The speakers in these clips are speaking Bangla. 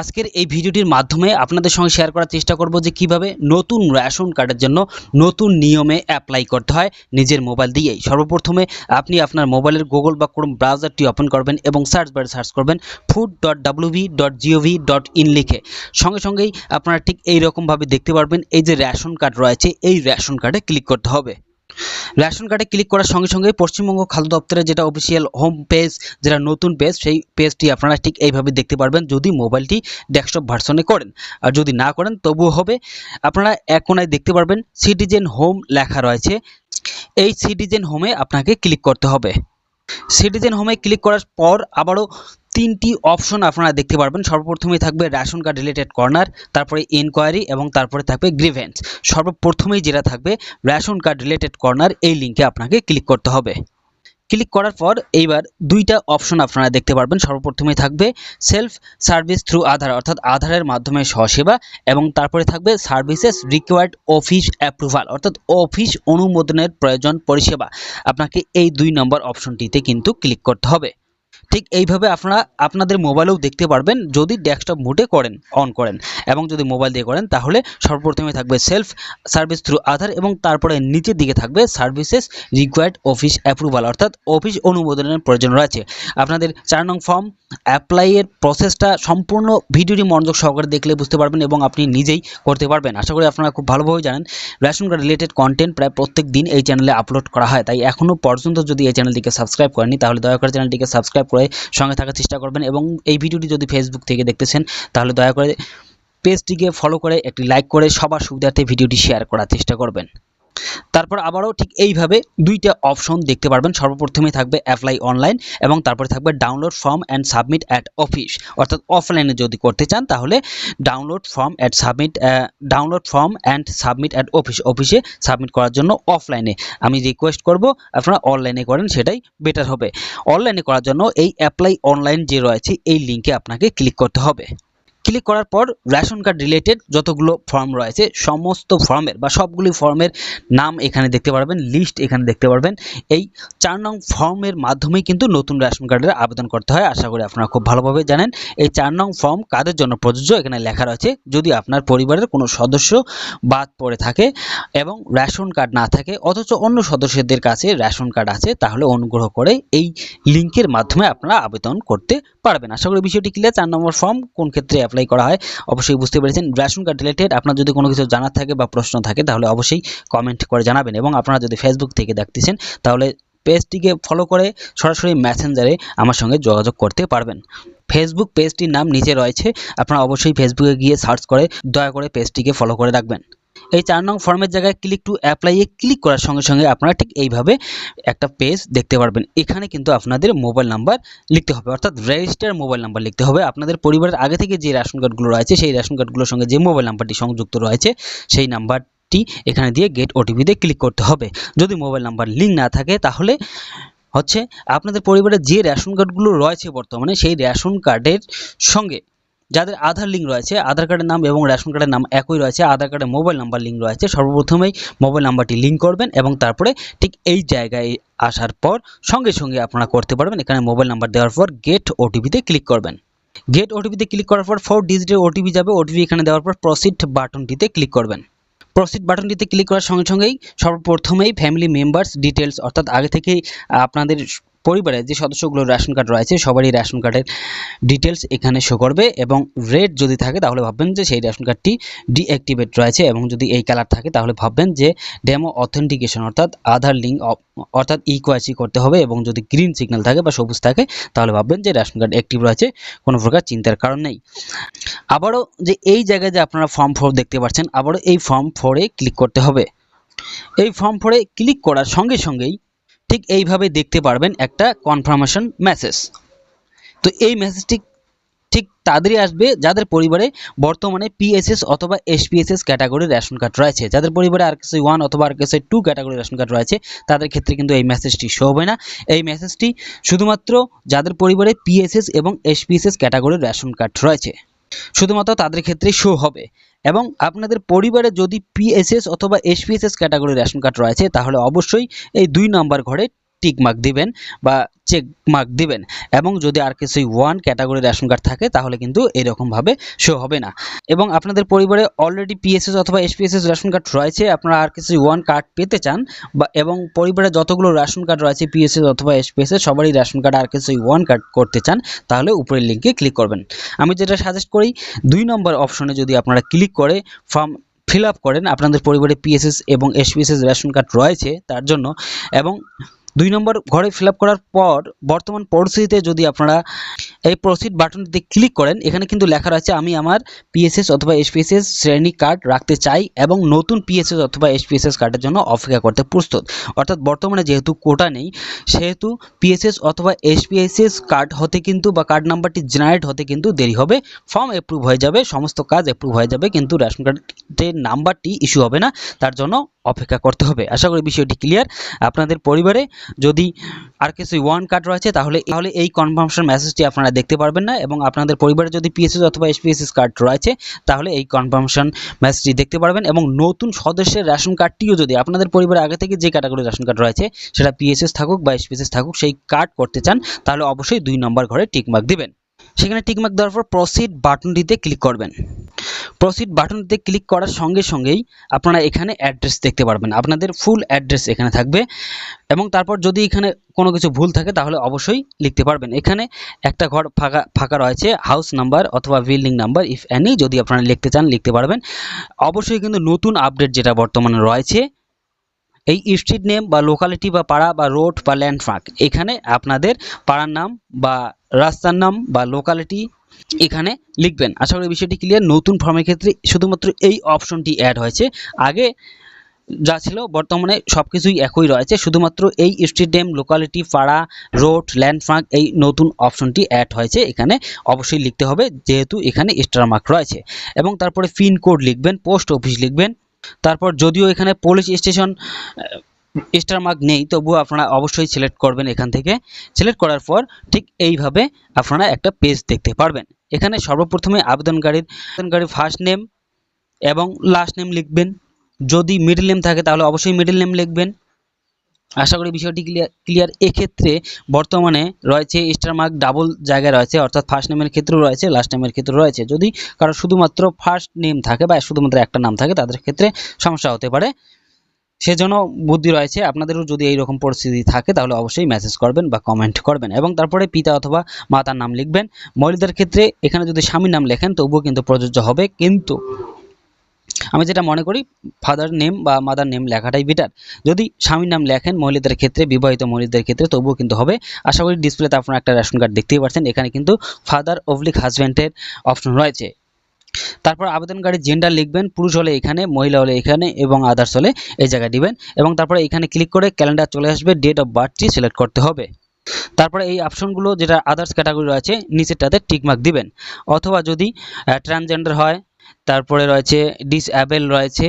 আজকের এই ভিডিওটির মাধ্যমে আপনাদের সঙ্গে শেয়ার করার চেষ্টা করব যে কীভাবে নতুন রেশন কার্ডের জন্য নতুন নিয়মে অ্যাপ্লাই করতে হয় নিজের মোবাইল দিয়েই। সর্বপ্রথমে আপনি আপনার মোবাইলের গুগল বা ক্রোম ব্রাউজারটি ওপেন করবেন এবং সার্চ বারে সার্চ করবেন food dot WB dot GOV dot in লিখে। সঙ্গে সঙ্গেই আপনারা ঠিক এই রকমভাবে দেখতে পারবেন এই যে রেশন কার্ড রয়েছে, এই রেশন কার্ডে ক্লিক করতে হবে। রেশন কার্ডে ক্লিক করার সঙ্গে সঙ্গে পশ্চিমবঙ্গ খাদ্য দপ্তরের যেটা অফিসিয়াল হোম পেজ যেটা নতুন পেজ সেই পেজটি আপনারা ঠিক এইভাবে দেখতে পারবেন যদি মোবাইলটি ডেস্কটপ ভার্সনে করেন। আর যদি না করেন, তবুও হবে। আপনারা এক কোনায় দেখতে পারবেন সিটিজেন হোম লেখা রয়েছে। এই সিটিজেন হোমে আপনাকে ক্লিক করতে হবে। সিটিজেন হোমে ক্লিক করার পর আবারও তিনটি অপশন আপনারা দেখতে পারবেন। সর্বপ্রথমেই থাকবে রেশন কার্ড রিলেটেড কর্নার তারপরে ইনকোয়ারি এবং তারপরে থাকবে গ্রিভেন্স সর্বপ্রথমেই যেটা থাকবে রেশন কার্ড রিলেটেড কর্নার এই লিঙ্কে আপনাকে ক্লিক করতে হবে। ক্লিক করার পর এইবার দুইটা অপশন আপনারা দেখতে পারবেন। সর্বপ্রথমে থাকবে সেলফ সার্ভিস থ্রু আধার অর্থাৎ আধারের মাধ্যমে স্বসেবা এবং তারপরে থাকবে সার্ভিসেস রিকোয়ার্ড অফিস অ্যাপ্রুভাল অর্থাৎ অফিস অনুমোদনের প্রয়োজন পরিষেবা। আপনাকে এই দুই নম্বর অপশনটিতে কিন্তু ক্লিক করতে হবে। ঠিক এইভাবে আপনারা আপনাদের মোবাইলেও দেখতে পারবেন যদি ডেস্কটপ মুডে করেন অন করেন এবং যদি মোবাইল দিয়ে করেন তাহলে সর্বপ্রথমে থাকবে সেলফ সার্ভিস থ্রু আধার এবং তারপরে নিচের দিকে থাকবে সার্ভিসেস রিকোয়ার্ড অফিস অ্যাপ্রুভাল অর্থাৎ অফিস অনুমোদনের প্রয়োজন রয়েছে। আপনাদের চার নং ফর্ম অ্যাপ্লাইয়ের প্রসেসটা সম্পূর্ণ ভিডিওটি মনোযোগ সহকারে দেখলে বুঝতে পারবেন এবং আপনি নিজেই করতে পারবেন। আশা করি আপনারা খুব ভালোভাবে জানেন। রেশন কার্ড রিলেটেড কন্টেন্ট প্রায় প্রত্যেক দিন এই চ্যানেলে আপলোড করা হয়। তাই এখনও পর্যন্ত যদি এই চ্যানেলটিকে সাবস্ক্রাইব করেনি তাহলে দয়া করে চ্যানেলটিকে সাবস্ক্রাইব করে সঙ্গে থাকার চেষ্টা করবেন এবং এই ভিডিওটি যদি ফেসবুক থেকে দেখতেছেন, তাহলে দয়া করে পেজটিকে ফলো করে একটি লাইক করে সবার সুবিধার্থে ভিডিওটি শেয়ার করার চেষ্টা করবেন। তারপর আবারও ঠিক এইভাবে দুইটা অপশন দেখতে পারবেন। সর্বপ্রথমে থাকবে অ্যাপ্লাই অনলাইন এবং তারপরে থাকবে download form and submit at office অর্থাৎ অফলাইনে যদি করতে চান তাহলে download form at submit download form and submit at office অফিসে সাবমিট করার জন্য অফলাইনে আমি রিকোয়েস্ট করব, আপনারা অনলাইনে করেন, সেটাই বেটার হবে। অনলাইনে করার জন্য এই অ্যাপ্লাই অনলাইন যে রয়েছে, এই লিঙ্কে আপনাকে ক্লিক করতে হবে। ক্লিক করার পর রেশন কার্ড রিলেটেড যতগুলো ফর্ম রয়েছে, সমস্ত ফর্মের বা সবগুলি ফর্মের নাম এখানে দেখতে পারবেন লিস্ট এখানে দেখতে পারবেন। এই চার নং ফর্মের মাধ্যমেই কিন্তু নতুন রেশন কার্ডের আবেদন করতে হয়। আশা করি আপনারা খুব ভালোভাবে জানেন। এই চার নং ফর্ম কাদের জন্য প্রযোজ্য? এখানে লেখা রয়েছে, যদি আপনার পরিবারের কোনো সদস্য বাদ পড়ে থাকে এবং রেশন কার্ড না থাকে, অথচ অন্য সদস্যদের কাছে রেশন কার্ড আছে, তাহলে অনুগ্রহ করে এই লিঙ্কের মাধ্যমে আপনারা আবেদন করতে পারবেন। আশা করি বিষয়টি ক্লিয়ার চার নম্বর ফর্ম কোন ক্ষেত্রে অ্যাপ্লাই করা হয়, অবশ্যই বুঝতে পেরেছেন। রেশন কার্ড রিলেটেড আপনার যদি কোনো কিছু জানার থাকে বা প্রশ্ন থাকে, তাহলে অবশ্যই কমেন্ট করে জানাবেন এবং আপনারা যদি ফেসবুক থেকে দেখতেছেন, তাহলে পেজটিকে ফলো করে সরাসরি মেসেঞ্জারে আমার সঙ্গে যোগাযোগ করতে পারবেন। ফেসবুক পেজটির নাম নিচে রয়েছে, আপনারা অবশ্যই ফেসবুকে গিয়ে সার্চ করে, দয়া করে পেজটিকে ফলো করে রাখবেন। এই চার নং ফর্মের জায়গায় ক্লিক টু অ্যাপ্লাইয়ে ক্লিক করার সঙ্গে সঙ্গে আপনারা ঠিক এইভাবে একটা পেজ দেখতে পারবেন। এখানে কিন্তু আপনাদের মোবাইল নাম্বার লিখতে হবে। অর্থাৎ রেজিস্টার মোবাইল নাম্বার লিখতে হবে। আপনাদের পরিবারের আগে থেকে যে রেশন কার্ডগুলো রয়েছে, সেই রেশন কার্ডগুলোর সঙ্গে যে মোবাইল নাম্বারটি সংযুক্ত রয়েছে, সেই নাম্বারটি এখানে দিয়ে গেট ওটিপিতে ক্লিক করতে হবে। যদি মোবাইল নাম্বার লিঙ্ক না থাকে, তাহলে হচ্ছে আপনাদের পরিবারের যে রেশন কার্ডগুলো রয়েছে বর্তমানে, সেই রেশন কার্ডের সঙ্গে যাদের আধার লিঙ্ক রয়েছে, আধার কার্ডের নাম এবং রেশন কার্ডের নাম একই রয়েছে, আধার কার্ডের মোবাইল নাম্বার লিঙ্ক রয়েছে, সর্বপ্রথমেই মোবাইল নাম্বারটি লিঙ্ক করবেন এবং তারপরে ঠিক এই জায়গায় আসার পর সঙ্গে সঙ্গে আপনারা করতে পারবেন। এখানে মোবাইল নাম্বার দেওয়ার পর গেট ওটিপিতে ক্লিক করবেন। গেট ওটিপিতে ক্লিক করার পর ফোর ডিজিটের ওটিপি যাবে ওটিপি এখানে দেওয়ার পর প্রসিড বাটনটিতে ক্লিক করবেন। প্রসিড বাটনটিতে ক্লিক করার সঙ্গে সঙ্গেই সর্বপ্রথমেই ফ্যামিলি মেম্বার্স ডিটেলস অর্থাৎ আগে থেকেই আপনাদের পরিবারের যে সদস্যগুলোর রেশন কার্ড রয়েছে, সবারই রেশন কার্ডের ডিটেলস এখানে শো করবে এবং রেড যদি থাকে তাহলে ভাববেন যে সেই রেশন কার্ডটি ডিঅ্যাক্টিভেট রয়েছে এবং যদি এই কালার থাকে তাহলে ভাববেন যে ডেমো অথেন্টিকেশন অর্থাৎ আধার লিঙ্ক অর্থাৎ ইকোয়াসি করতে হবে এবং যদি গ্রিন সিগন্যাল থাকে বা সবুজ থাকে তাহলে ভাববেন যে রেশন কার্ড অ্যাক্টিভ রয়েছে, কোনো প্রকার চিন্তার কারণ নেই। আবারও যে এই জায়গায় যে আপনারা ফর্ম ফোর দেখতে পাচ্ছেন, আবারও এই ফর্ম ফোরে ক্লিক করতে হবে। এই ফর্ম ফোরে ক্লিক করার সঙ্গে সঙ্গেই ঠিক এইভাবে দেখতে পারবেন একটা কনফার্মেশন মেসেজ তো এই মেসেজটি ঠিক তাদেরই আসবে, যাদের পরিবারে বর্তমানে পিএসএস অথবা এসপিএসএস ক্যাটাগরির রেশন কার্ড রয়েছে। যাদের পরিবারে আর কেসে ওয়ান অথবা আর কেসে টু ক্যাটাগরির রেশন কার্ড রয়েছে, তাদের ক্ষেত্রে কিন্তু এই মেসেজটি শো হবে না। এই মেসেজটি শুধুমাত্র যাদের পরিবারে পিএসএস এবং এসপিএসএস ক্যাটাগরির রেশন কার্ড রয়েছে, শুধুমাত্র তাদের ক্ষেত্রে শো হবে। এবং আপনাদের পরিবারে যদি পিএসএস অথবা এসপিএসএস ক্যাটাগরির রেশন কার্ড রয়েছে, তাহলে অবশ্যই এই দুই নম্বর ঘরে টিক মার্ক দিবেন বা চেক মার্ক দিবেন। এবং যদি আর কিছু ওয়ান ক্যাটাগরি রেশন কার্ড থাকে, তাহলে কিন্তু এরকমভাবে শো হবে না। এবং আপনাদের পরিবারে অলরেডি পিএসএস অথবা এসপিএসএস রেশন কার্ড রয়েছে, আপনারা আর কিছু ওয়ান কার্ড পেতে চান, বা এবং পরিবারে যতগুলো রেশন কার্ড রয়েছে পিএসএস অথবা এসপিএসএস সবারই রেশন কার্ড আর কিছু ওয়ান কার্ড করতে চান, তাহলে উপরের লিঙ্কে ক্লিক করবেন। আমি যেটা সাজেস্ট করি, দুই নম্বর অপশনে যদি আপনারা ক্লিক করে ফর্ম ফিল আপ করেন, আপনাদের পরিবারে পিএসএস এবং এসপিএসএস রেশন কার্ড রয়েছে, তার জন্য, এবং দুই নম্বর ঘরে ফিল করার পর বর্তমান পরিস্থিতিতে যদি আপনারা এই প্রসিড বাটনটিতে ক্লিক করেন, এখানে কিন্তু লেখা রয়েছে, আমি আমার পিএসএস অথবা এসপিএসএস শ্রেণি কার্ড রাখতে চাই এবং নতুন পিএসএস অথবা এসপিএসএস কার্ডের জন্য অপেক্ষা করতে প্রস্তুত। অর্থাৎ বর্তমানে যেহেতু কোটা নেই, সেহেতু পিএসএস অথবা এসপিএসএস কার্ড হতে কিন্তু বা কার্ড নাম্বারটি জেনারেট হতে কিন্তু দেরি হবে। ফর্ম অ্যাপ্রুভ হয়ে যাবে, সমস্ত কাজ অ্যাপ্রুভ হয়ে যাবে, কিন্তু রেশন কার্ডের নাম্বারটি ইস্যু হবে না, তার জন্য অপেক্ষা করতে হবে। আশা করি বিষয়টি ক্লিয়ার আপনাদের পরিবারে যদি আর কিছু ওয়ান কার্ড রয়েছে, তাহলে তাহলে এই কনফার্মেশন মেসেজটি আপনারা দেখতে পারবেন না এবং আপনাদের পরিবারে যদি পিএসএস অথবা এসপিএসএস কার্ড রয়েছে, তাহলে এই কনফার্মেশন মেসেজটি দেখতে পারবেন এবং নতুন সদস্যের রেশন কার্ডটিও যদি আপনাদের পরিবারে আগে থেকে যে ক্যাটাগরি রেশন কার্ড রয়েছে, সেটা পিএসএস থাকুক বা এসপিএসএস থাকুক, সেই কার্ড করতে চান, তাহলে অবশ্যই দুই নম্বর ঘরে টিকমার্ক দিবেন। সেখানে টিকমার্ক দেওয়ার পর প্রসিড বাটনটিতে ক্লিক করবেন। প্রসিড বাটনটিতে ক্লিক করার সঙ্গে সঙ্গেই আপনারা এখানে অ্যাড্রেস দেখতে পারবেন। আপনাদের ফুল অ্যাড্রেস এখানে থাকবে এবং তারপর যদি এখানে কোনো কিছু ভুল থাকে তাহলে অবশ্যই লিখতে পারবেন। এখানে একটা ঘর ফাঁকা ফাঁকা রয়েছে হাউস নাম্বার অথবা বিল্ডিং নাম্বার ইফ অ্যানি যদি আপনারা লিখতে চান, লিখতে পারবেন। অবশ্যই কিন্তু নতুন আপডেট যেটা বর্তমানে রয়েছে এই স্ট্রিট নেম বা লোকালিটি বা পাড়া বা রোড বা ল্যান্ডমার্ক এখানে আপনাদের পাড়ার নাম বা রাস্তার নাম বা লোকালিটি এখানে লিখবেন। আশা করি বিষয়টি ক্লিয়ার নতুন ফর্মের ক্ষেত্রে শুধুমাত্র এই অপশনটি অ্যাড হয়েছে। আগে যা ছিল, বর্তমানে সব কিছুই একই রয়েছে। শুধুমাত্র এই স্ট্রিট নেম লোকালিটি পাড়া রোড ল্যান্ডমার্ক এই নতুন অপশনটি অ্যাড হয়েছে। এখানে অবশ্যই লিখতে হবে, যেহেতু এখানে স্টার মার্ক রয়েছে। এবং তারপরে পিনকোড লিখবেন পোস্ট অফিস লিখবেন। তারপর যদিও এখানে পুলিশ স্টেশন স্টার মার্ক নেই, তবুও আপনারা অবশ্যই সিলেক্ট করবেন এখান থেকে। সিলেক্ট করার পর ঠিক এইভাবে আপনারা একটা পেজ দেখতে পারবেন। এখানে সর্বপ্রথমে আবেদনকারীর আবেদনকারীর ফার্স্ট নেম এবং লাস্ট নেম লিখবেন। যদি মিডল নেম থাকে তাহলে অবশ্যই মিডল নেম লিখবেন। আশা করি বিষয়টি ক্লিয়ার ক্লিয়ার এক্ষেত্রে বর্তমানে রয়েছে স্টার মার্ক ডাবল জায়গায় রয়েছে, অর্থাৎ ফার্স্ট নেমের ক্ষেত্রেও রয়েছে লাস্ট নেমের ক্ষেত্রেও রয়েছে। যদি কারও শুধুমাত্র ফার্স্ট নেম থাকে বা শুধুমাত্র একটা নাম থাকে, তাদের ক্ষেত্রে সমস্যা হতে পারে। সেজন্য বুদ্ধি রয়েছে, আপনাদেরও যদি এই রকম পরিস্থিতি থাকে, তাহলে অবশ্যই মেসেজ করবেন বা কমেন্ট করবেন। এবং তারপরে পিতা অথবা মাতার নাম লিখবেন। মহিলাদের ক্ষেত্রে এখানে যদি স্বামীর নাম লেখেন, তবুও কিন্তু প্রযোজ্য হবে। কিন্তু আমি যেটা মনে করি ফাদার নেম বা মাদার নেম লেখাটাই বেটার যদি স্বামীর নাম লেখেন মহিলাদের ক্ষেত্রে, বিবাহিত মহিলাদের ক্ষেত্রে, তবুও কিন্তু হবে। আশা করি ডিসপ্লেতে আপনারা একটা রেশন কার্ড দেখতেই পাচ্ছেন এখানে কিন্তু ফাদার অবলিক হাজব্যান্ডের অপশন রয়েছে। তারপর আবেদনকারী জেন্ডার লিখবেন, পুরুষ হলে এখানে, মহিলা হলে এখানে এবং আদার্স হলে এই জায়গায় দিবেন। এবং তারপরে এখানে ক্লিক করে ক্যালেন্ডার চলে আসবে ডেট অফ বার্থটি সিলেক্ট করতে হবে। তারপরে এই অপশনগুলো যেটা আদার্স ক্যাটাগরি রয়েছে, নিচেরটাতে টিকমার্ক দিবেন। অথবা যদি ট্রান্সজেন্ডার হয় তারপরে রয়েছে ডিসঅ্যাবেল রয়েছে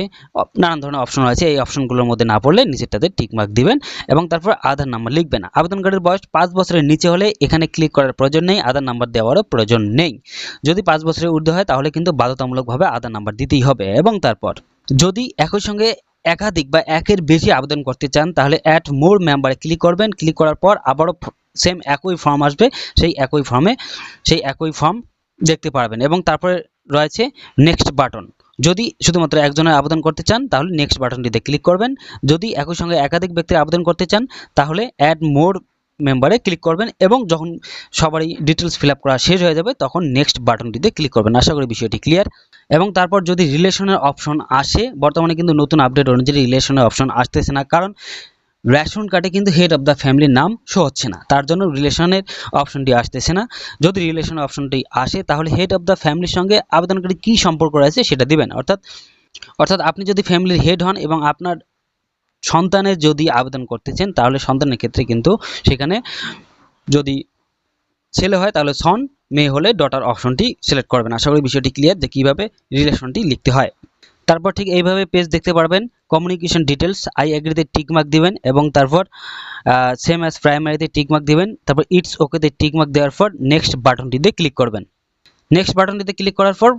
নানান ধরনের অপশন রয়েছে, এই অপশনগুলোর মধ্যে না পড়লে নিচেরটাতে টিকমার্ক দিবেন এবং তারপর আধার নাম্বার লিখবেন আবেদনকারীর বয়স পাঁচ বছরের নিচে হলে এখানে ক্লিক করার প্রয়োজন নেই, আধার নাম্বার দেওয়ারও প্রয়োজন নেই। যদি পাঁচ বছরের ঊর্ধ্বে হয় তাহলে কিন্তু বাধ্যতামূলকভাবে আধার নাম্বার দিতেই হবে এবং তারপর যদি একই সঙ্গে একাধিক বা একের বেশি আবেদন করতে চান তাহলে অ্যাড মোর মেম্বারে ক্লিক করবেন। ক্লিক করার পর আবারও সেম একই ফর্ম আসবে, সেই একই ফর্মে সেই একই ফর্ম দেখতে পারবেন এবং তারপরে রয়েছে নেক্সট বাটন যদি শুধুমাত্র একজনের আবেদন করতে চান, তাহলে নেক্সট বাটনটিতে ক্লিক করবেন। যদি একই সঙ্গে একাধিক ব্যক্তির আবেদন করতে চান, তাহলে অ্যাড মোর মেম্বারে ক্লিক করবেন এবং যখন সবারই ডিটেলস ফিল করা শেষ হয়ে যাবে, তখন নেক্সট বাটনটিতে ক্লিক করবেন। আশা করি বিষয়টি ক্লিয়ার এবং তারপর যদি রিলেশনের অপশন আসে, বর্তমানে কিন্তু নতুন আপডেট অনুযায়ী রিলেশনের অপশন আসতেছে না। কারণ রেশন কার্ডে কিন্তু হেড অফ দ্য ফ্যামিলির নাম শো হচ্ছে না। তার জন্য রিলেশনের অপশনটি আসতেছে না। যদি রিলেশনের অপশনটি আসে, তাহলে হেড অফ দ্য ফ্যামিলির সঙ্গে আবেদনকারী কী সম্পর্ক রয়েছে সেটা দিবেন। অর্থাৎ অর্থাৎ আপনি যদি ফ্যামিলির হেড হন এবং আপনার সন্তানের যদি আবেদন করতে চান, তাহলে সন্তানের ক্ষেত্রে কিন্তু সেখানে যদি ছেলে হয়, তাহলে সন মেয়ে হলে ডটার অপশনটি সিলেক্ট করবেন। আশা করি বিষয়টি ক্লিয়ার যে কীভাবে রিলেশনটি লিখতে হয়। তারপর ঠিক এইভাবে পেজ দেখতে পারবেন। কমিউনিকেশন ডিটেলস আই অ্যাগ্রিতে টিকমার্ক দিবেন এবং তারপর সেম অ্যাজ প্রাইমারিতে টিকমার্ক দিবেন। তারপর ইটস ওকেতে টিকমার্ক দেওয়ার পর নেক্সট বাটনটিতে ক্লিক করবেন। নেক্সট বাটনটিতে ক্লিক করার পর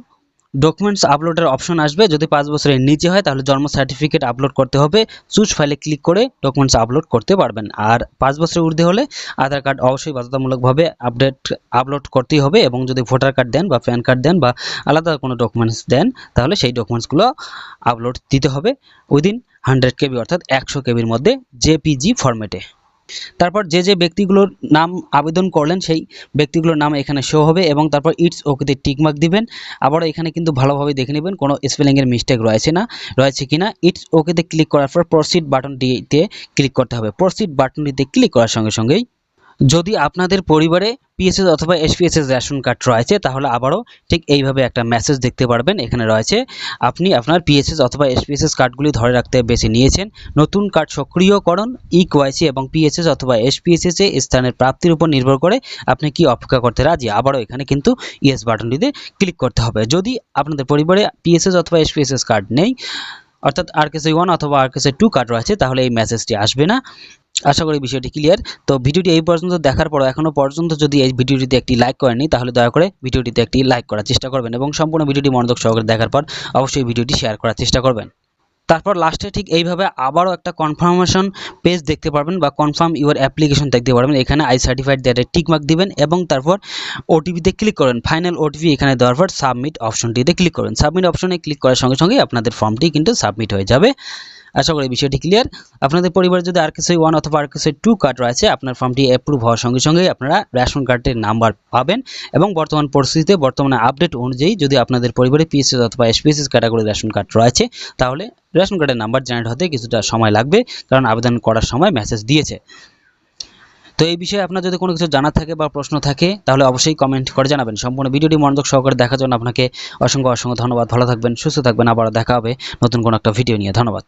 ডকুমেন্টস আপলোডের অপশন আসবে। যদি পাঁচ বছরের নিচে হয়, তাহলে জন্ম সার্টিফিকেট আপলোড করতে হবে। চুজ ফাইলে ক্লিক করে ডকুমেন্টস আপলোড করতে পারবেন। আর পাঁচ বছরের ঊর্ধ্বে হলে আধার কার্ড অবশ্যই বাধ্যতামূলকভাবে আপডেট আপলোড করতেই হবে এবং যদি ভোটার কার্ড দেন বা প্যান কার্ড দেন বা আলাদা কোনো ডকুমেন্টস দেন, তাহলে সেই ডকুমেন্টসগুলো আপলোড দিতে হবে। উইদিন হান্ড্রেড কেবি অর্থাৎ একশো কেবির মধ্যে জেপিজি ফরম্যাটে তারপর যে যে ব্যক্তিগুলোর নাম আবেদন করলেন, সেই ব্যক্তিগুলোর নাম এখানে শো হবে এবং তারপর ইটস ওকেতে টিকমার্ক দিবেন। আবার এখানে কিন্তু ভালোভাবে দেখে নেবেন, কোনো স্পেলিংয়ের মিস্টেক রয়েছে না, রয়েছে কিনা ইটস ওকেতে ক্লিক করার পর প্রসিড বাটনটিতে ক্লিক করতে হবে। প্রসিড বাটনটিতে ক্লিক করার সঙ্গে সঙ্গেই যদি আপনাদের পরিবারে পিএসএস অথবা এসপিএসএস রেশন কার্ড রয়েছে, তাহলে আবারও ঠিক এইভাবে একটা মেসেজ দেখতে পারবেন। এখানে রয়েছে, আপনি আপনার পিএসএস অথবা এসপিএসএস কার্ডগুলি ধরে রাখতে বেছে নিয়েছেন। নতুন কার্ড সক্রিয়করণ ই কোয়াইসি এবং পিএসএস অথবা এসপিএসএস এ স্থানের প্রাপ্তির উপর নির্ভর করে আপনি কি অপেক্ষা করতে রাজি। আবারও এখানে কিন্তু ইয়েস বাটনটিতে ক্লিক করতে হবে। যদি আপনাদের পরিবারে পিএসএস অথবা এসপিএসএস কার্ড নেই, অর্থাৎ আরকেসি ওয়ান অথবা আরকেসি টু কার্ড রয়েছে, তাহলে এই মেসেজটি আসবে না। আশা করি বিষয়টি ক্লিয়ার তো ভিডিওটি এই পর্যন্ত দেখার পর এখনও পর্যন্ত যদি এই ভিডিওটিতে একটি লাইক করেনি তাহলে দয়া করে ভিডিওটিতে একটি লাইক করার চেষ্টা করবেন এবং সম্পূর্ণ ভিডিওটি মনোযোগ সহকারে দেখার পর অবশ্যই ভিডিওটি শেয়ার করার চেষ্টা করবেন। তারপর লাস্টে ঠিক এইভাবে আবারও একটা কনফার্মেশন পেজ দেখতে পারবেন বা কনফার্ম ইউর অ্যাপ্লিকেশন দেখতে পারবেন। এখানে আই সার্টিফাইড দ্যাটে টিকমার্ক দিবেন এবং তারপর ওটিপিতে ক্লিক করেন ফাইনাল ওটিপি এখানে দেওয়ার পর সাবমিট অপশনটিতে ক্লিক করুন সাবমিট অপশনে ক্লিক করার সঙ্গে সঙ্গে আপনাদের ফর্মটি কিন্তু সাবমিট হয়ে যাবে। আশা করি বিষয়টি ক্লিয়ার আপনাদের পরিবারে যদি আর কিছু ওয়ান অথবা আর কিছু টু কার্ড রয়েছে, আপনার ফর্মটি অ্যাপ্রুভ হওয়ার সঙ্গে সঙ্গে আপনারা রেশন কার্ডের নাম্বার পাবেন এবং বর্তমান পরিস্থিতিতে বর্তমানে আপডেট অনুযায়ী যদি আপনাদের পরিবারে পিএসএস অথবা এসপিএসএস ক্যাটাগরি রেশন কার্ড রয়েছে, তাহলে রেশন কার্ডের নাম্বার জেনারেট হতে কিছুটা সময় লাগবে, কারণ আবেদন করার সময় মেসেজ দিয়েছে। তো এই বিষয়ে আপনার যদি কোনো কিছু জানার থাকে বা প্রশ্ন থাকে, তাহলে অবশ্যই কমেন্ট করে জানাবেন। সম্পূর্ণ ভিডিওটি মনোযোগ সহকারে দেখার জন্য আপনাকে অসংখ্য অসংখ্য ধন্যবাদ। ভালো থাকবেন, সুস্থ থাকবেন। আবার দেখা হবে নতুন কোনো একটা ভিডিও নিয়ে। ধন্যবাদ।